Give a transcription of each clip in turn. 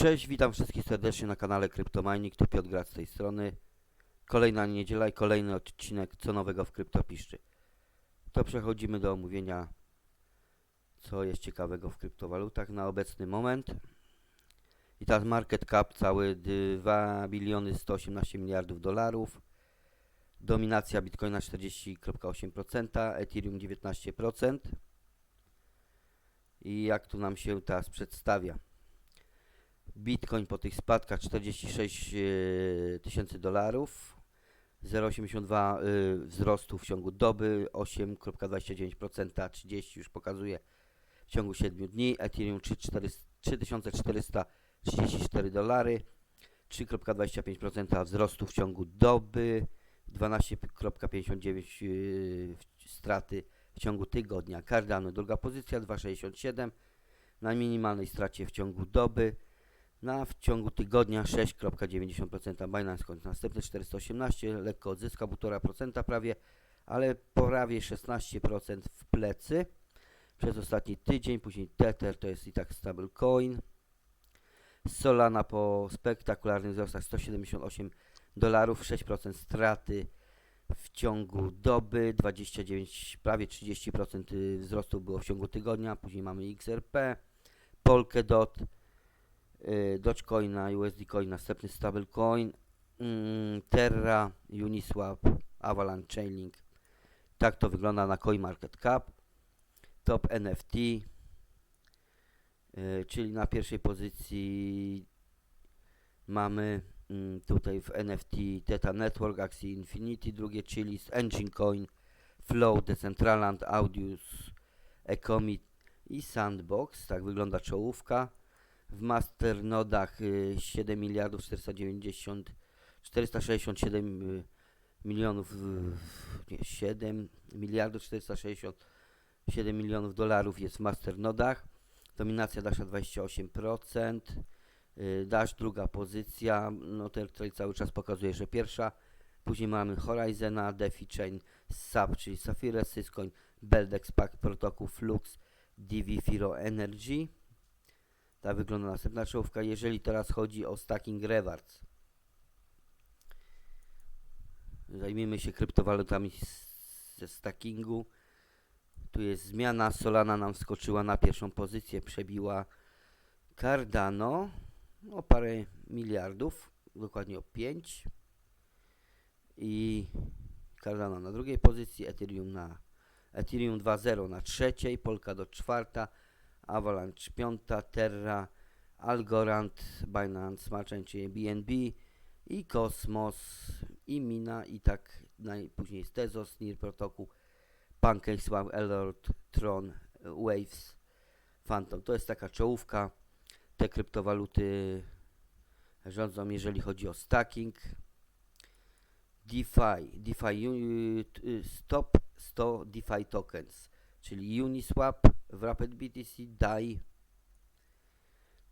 Cześć, witam wszystkich serdecznie na kanale Kryptomining, tu Piotr Grad z tej strony. Kolejna niedziela i kolejny odcinek co nowego w Kryptopiszczy. To przechodzimy do omówienia co jest ciekawego w kryptowalutach na obecny moment. I teraz market cap cały 2 biliony 118 miliardów dolarów. Dominacja Bitcoina 40,8%, Ethereum 19%. I jak tu nam się teraz przedstawia? Bitcoin po tych spadkach 46 e, tysięcy dolarów, 0,82 e, wzrostu w ciągu doby, 8,29%, 30 już pokazuje w ciągu 7 dni, Ethereum 3,400 3434 dolary, 3,25% wzrostu w ciągu doby, 12,59 e, straty w ciągu tygodnia. Cardano druga pozycja 2,67 na minimalnej stracie w ciągu doby. Na w ciągu tygodnia 6,90% Binance Coin. Następny 418, lekko odzyska 1,5% prawie, ale prawie 16% w plecy przez ostatni tydzień. Później Tether to jest i tak stablecoin. Solana po spektakularnych wzrostach 178 dolarów, 6% straty w ciągu doby, 29, prawie 30% y, wzrostu było w ciągu tygodnia. Później mamy XRP, Polkadot, Dogecoina, USD Coin, następny stablecoin, mm, Terra, Uniswap, Avalanche Chainlink. Tak to wygląda na CoinMarketCap. Top NFT, y, czyli na pierwszej pozycji mamy mm, tutaj w NFT Theta Network, Axie Infinity, drugie Chiliz, Engine Coin, Flow, Decentraland, Audius, Ecomit i Sandbox. Tak wygląda czołówka w masternodach y, 7 miliardów 490 467 y, milionów y, nie, 7 miliardów 467 milionów dolarów jest w masternodach. Dominacja Dasha 28% y, Dash druga pozycja. No tutaj cały czas pokazuje, że pierwsza. Później mamy Horizona, DeFi Chain, SAP, czyli Sapphire, Syscoin, Beldex, Pack, Protocol, Flux, DV, Firo Energy tak wygląda następna czołówka. Jeżeli teraz chodzi o stacking rewards, zajmijmy się kryptowalutami ze stackingu. Tu jest zmiana. Solana nam wskoczyła na pierwszą pozycję, przebiła Cardano o parę miliardów, dokładnie o 5. I Cardano na drugiej pozycji, Ethereum na Ethereum 2.0 na trzeciej, Polkadot czwarta, Avalanche piąta, Terra, Algorand, Binance czyli BNB i Cosmos i Mina i tak najpóźniej jest Tezos, NIR Protocol, PancakeSwap, Elord, Tron, Waves, Phantom. To jest taka czołówka. Te kryptowaluty rządzą, jeżeli chodzi o stacking. DeFi, DeFi u- y, Stop 100 DeFi Tokens, czyli Uniswap, Wrapped BTC, DAI,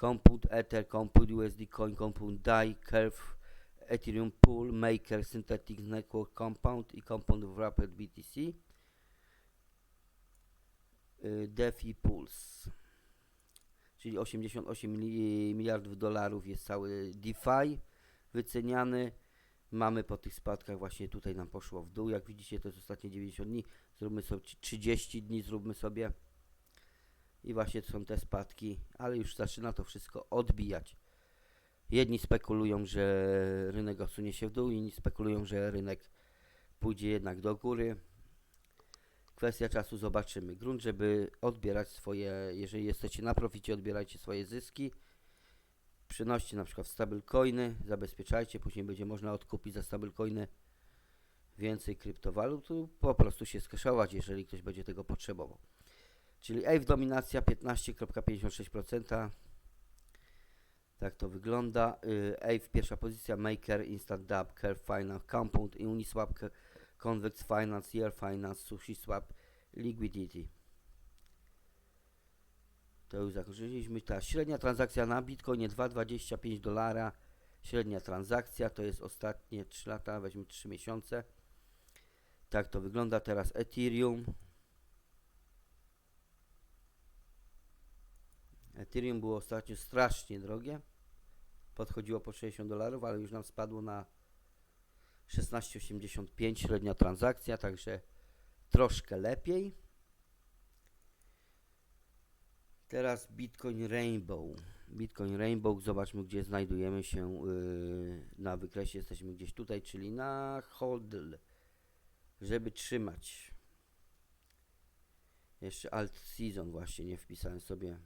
Compute Ether, Compute USD Coin, Compute DAI, Curve, Ethereum Pool, Maker, Synthetic Network Compound i Compound Wrapped BTC, y, DeFi Pulse, czyli 88 mili- miliardów dolarów jest cały DeFi wyceniany. Mamy po tych spadkach właśnie tutaj nam poszło w dół. Jak widzicie, to jest ostatnie 90 dni. Zróbmy sobie 30 dni, zróbmy sobie. I właśnie są te spadki, ale już zaczyna to wszystko odbijać. Jedni spekulują, że rynek osunie się w dół, inni spekulują, że rynek pójdzie jednak do góry. Kwestia czasu zobaczymy. Grunt, żeby odbierać swoje, jeżeli jesteście na proficie, odbierajcie swoje zyski. Przynoście na przykład stablecoiny, zabezpieczajcie, później będzie można odkupić za stablecoiny więcej kryptowalut, po prostu się skeszować, jeżeli ktoś będzie tego potrzebował. Czyli AVE dominacja 15,56%. Tak to wygląda. Y, AVE pierwsza pozycja, Maker, Instant Dub, Curve Finance, Compound, Uniswap, Convex Finance, Year Finance, SushiSwap, Liquidity. To już zakończyliśmy. Ta średnia transakcja na Bitcoinie 2,25 dolara. Średnia transakcja to jest ostatnie 3 lata, weźmy 3 miesiące. Tak to wygląda teraz Ethereum. Ethereum było ostatnio strasznie drogie. podchodziło po 60 dolarów, ale już nam spadło na 16,85 średnia transakcja, także troszkę lepiej. Teraz Bitcoin Rainbow. Bitcoin Rainbow, zobaczmy gdzie znajdujemy się yy, na wykresie. Jesteśmy gdzieś tutaj, czyli na hodl, żeby trzymać. Jeszcze alt season właśnie nie wpisałem sobie.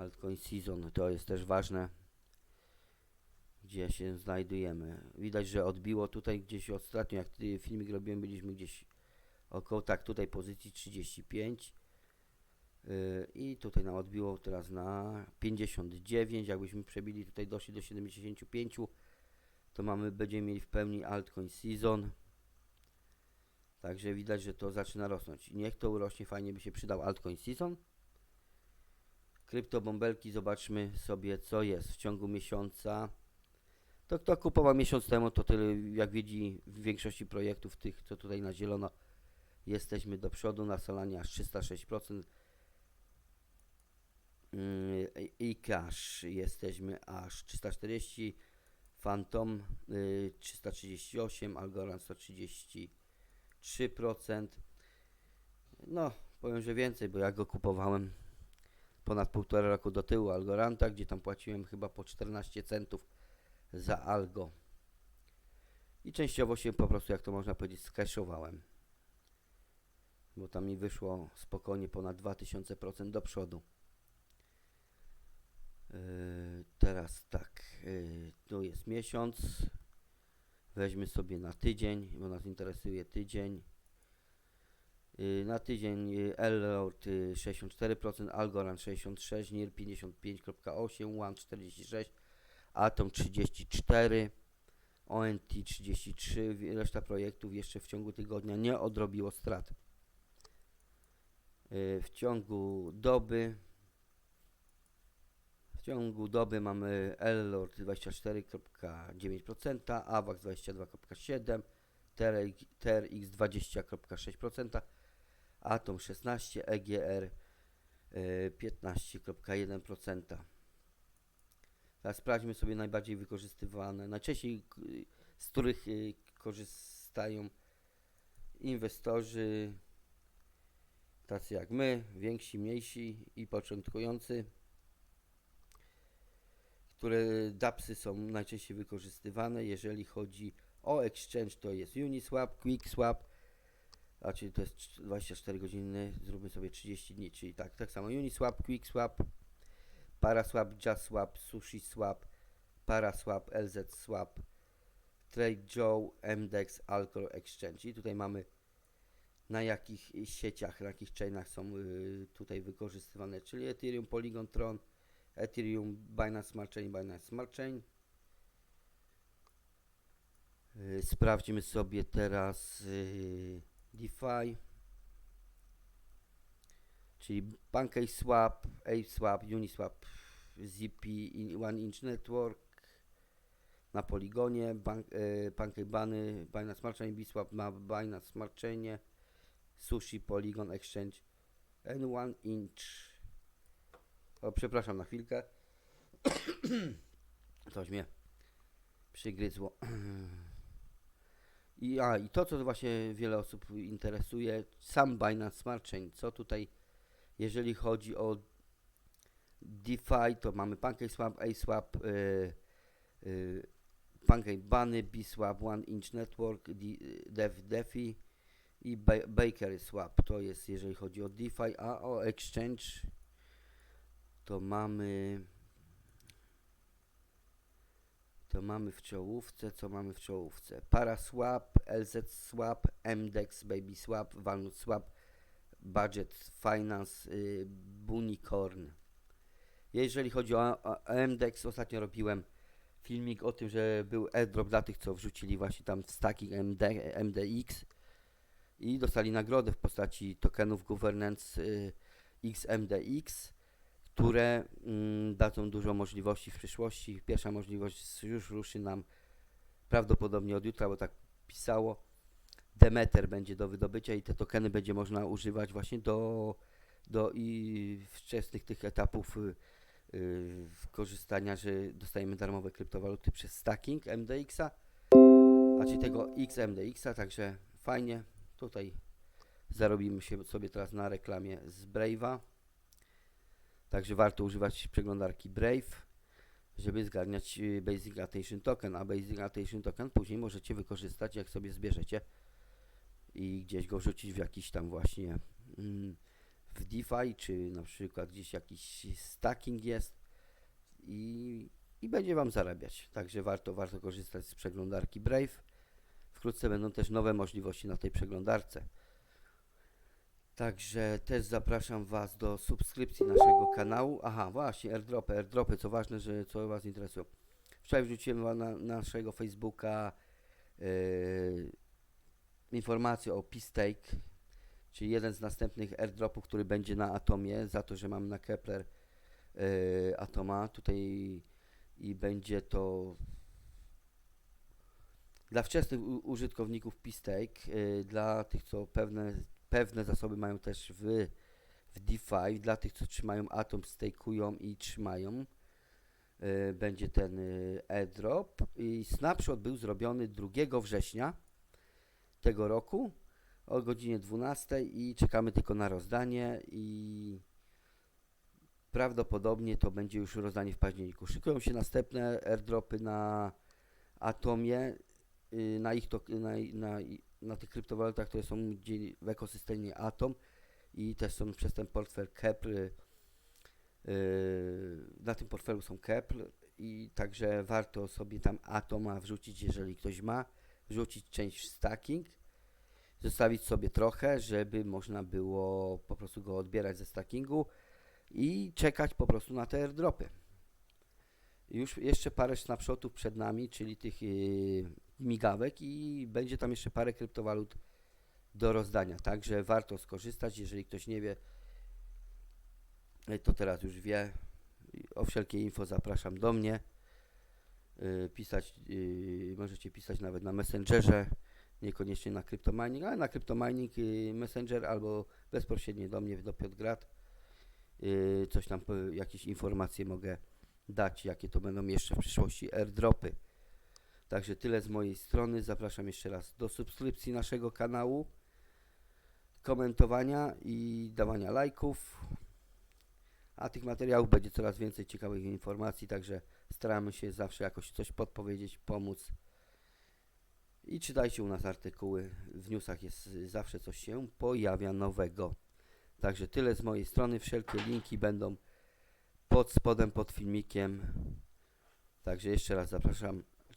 Altcoin season to jest też ważne. Gdzie się znajdujemy. Widać, że odbiło tutaj gdzieś ostatnio, jak filmik robiłem, byliśmy gdzieś około tak tutaj pozycji 35. Yy, I tutaj nam odbiło teraz na 59. Jakbyśmy przebili tutaj doszli do 75, to mamy, będziemy mieli w pełni altcoin season. Także widać, że to zaczyna rosnąć. Niech to urośnie, fajnie by się przydał altcoin season. Kryptobąbelki, zobaczmy sobie co jest w ciągu miesiąca. To kto kupował miesiąc temu, to tyle jak widzi w większości projektów tych, co tutaj na zielono jesteśmy do przodu, na Solanie aż 306%. Yy, I cash jesteśmy aż 340, Phantom yy, 338, Algorand 133%. No, powiem, że więcej, bo ja go kupowałem ponad półtora roku do tyłu Algoranta, gdzie tam płaciłem chyba po 14 centów za Algo. I częściowo się po prostu, jak to można powiedzieć, skeszowałem. Bo tam mi wyszło spokojnie ponad 2000% do przodu. Yy, teraz tak, yy, tu jest miesiąc. Weźmy sobie na tydzień, bo nas interesuje tydzień. Yy, Na tydzień yy, Elrod yy, 64%, Algorand 66%, NIR 55.8, One 46%, Atom 34%, ONT 33%, reszta projektów jeszcze w ciągu tygodnia nie odrobiło strat. W ciągu doby w ciągu doby mamy Elord 24,9%, AWAX 22,7%, TRX 20,6%, Atom 16%, EGR y, 15,1%. Teraz sprawdźmy sobie najbardziej wykorzystywane, najczęściej z których y, korzystają inwestorzy tacy jak my, więksi, mniejsi i początkujący które DAPSy są najczęściej wykorzystywane. Jeżeli chodzi o exchange, to jest Uniswap, QuickSwap, a czyli to jest cz- 24 godziny, zróbmy sobie 30 dni, czyli tak, tak samo Uniswap, QuickSwap, Paraswap, JustSwap, SushiSwap, Paraswap, LZSwap, TradeJoe, MDEX, Alcor Exchange. I tutaj mamy na jakich sieciach, na jakich chainach są y, tutaj wykorzystywane, czyli Ethereum, Polygon, Tron, Ethereum, Binance Smart Chain, Binance Smart Chain. Yy, Sprawdźmy sobie teraz yy, DeFi, czyli PancakeSwap, ApeSwap, Uniswap, ZP, One Inch Network na Poligonie, bank, PancakeBany, Binance Smart Chain, Bswap na Binance Smart Chainie, Sushi, Polygon Exchange, and One Inch o, przepraszam na chwilkę. Coś mnie przygryzło. I, a, I to, co właśnie wiele osób interesuje, sam Binance Smart Chain. Co tutaj, jeżeli chodzi o DeFi, to mamy PancakeSwap, ASwap, yy, yy, PancakeBunny, Bswap, One Inch Network, DeFi i ba- Bakery Swap. To jest, jeżeli chodzi o DeFi, a o Exchange to mamy to mamy w czołówce, co mamy w czołówce? Paraswap, LZ Swap, MDEX, Baby Swap, Walnut Swap, Budget Finance, y, Bunicorn. Jeżeli chodzi o, o MDEX, ostatnio robiłem filmik o tym, że był airdrop dla tych, co wrzucili właśnie tam stacking MD, MDX i dostali nagrodę w postaci tokenów governance y, XMDX które mm, dadzą dużo możliwości w przyszłości. Pierwsza możliwość już ruszy nam prawdopodobnie od jutra, bo tak pisało. Demeter będzie do wydobycia i te tokeny będzie można używać właśnie do do i wczesnych tych etapów y, y, korzystania, że dostajemy darmowe kryptowaluty przez stacking MDX-a, a czyli tego XMDX-a, także fajnie. Tutaj zarobimy się sobie teraz na reklamie z Brave'a. Także warto używać przeglądarki Brave, żeby zgarniać y, Basic Attention Token, a Basic Attention Token później możecie wykorzystać, jak sobie zbierzecie i gdzieś go wrzucić w jakiś tam właśnie mm, w DeFi, czy na przykład gdzieś jakiś stacking jest i, i będzie Wam zarabiać. Także warto, warto korzystać z przeglądarki Brave. Wkrótce będą też nowe możliwości na tej przeglądarce. Także też zapraszam Was do subskrypcji naszego kanału. Aha, właśnie, airdropy, airdropy, co ważne, że co Was interesują. Wczoraj wrzuciłem na naszego Facebooka yy, informację o P-Stake, czyli jeden z następnych airdropów, który będzie na Atomie, za to, że mam na Kepler yy, Atoma. Tutaj i będzie to dla wczesnych użytkowników P-Stake, yy, dla tych, co pewne, pewne zasoby mają też w, w DeFi, dla tych, co trzymają Atom, stakują i trzymają, yy, będzie ten yy, airdrop. I snapshot był zrobiony 2 września tego roku o godzinie 12 i czekamy tylko na rozdanie i prawdopodobnie to będzie już rozdanie w październiku. Szykują się następne airdropy na Atomie, y, na ich to, na, na, na tych kryptowalutach, które są w ekosystemie Atom i też są przez ten portfel Kepl. y, Na tym portfelu są Kepl i także warto sobie tam Atoma wrzucić, jeżeli ktoś ma, wrzucić część w stacking zostawić sobie trochę, żeby można było po prostu go odbierać ze stackingu i czekać po prostu na te airdropy. Już jeszcze parę snapshotów przed nami, czyli tych yy, migawek i będzie tam jeszcze parę kryptowalut do rozdania, także warto skorzystać, jeżeli ktoś nie wie, yy, to teraz już wie. O wszelkie info zapraszam do mnie. Yy, pisać, yy, możecie pisać nawet na Messengerze niekoniecznie na CryptoMining, ale na CryptoMining Messenger albo bezpośrednio do mnie, do Piotrgrad. Coś tam, jakieś informacje mogę dać, jakie to będą jeszcze w przyszłości airdropy. Także tyle z mojej strony. Zapraszam jeszcze raz do subskrypcji naszego kanału, komentowania i dawania lajków. A tych materiałów będzie coraz więcej ciekawych informacji, także staramy się zawsze jakoś coś podpowiedzieć, pomóc. I czytajcie u nas artykuły. W newsach jest zawsze coś się pojawia nowego. Także tyle z mojej strony. Wszelkie linki będą pod spodem, pod filmikiem. Także jeszcze raz zapraszam.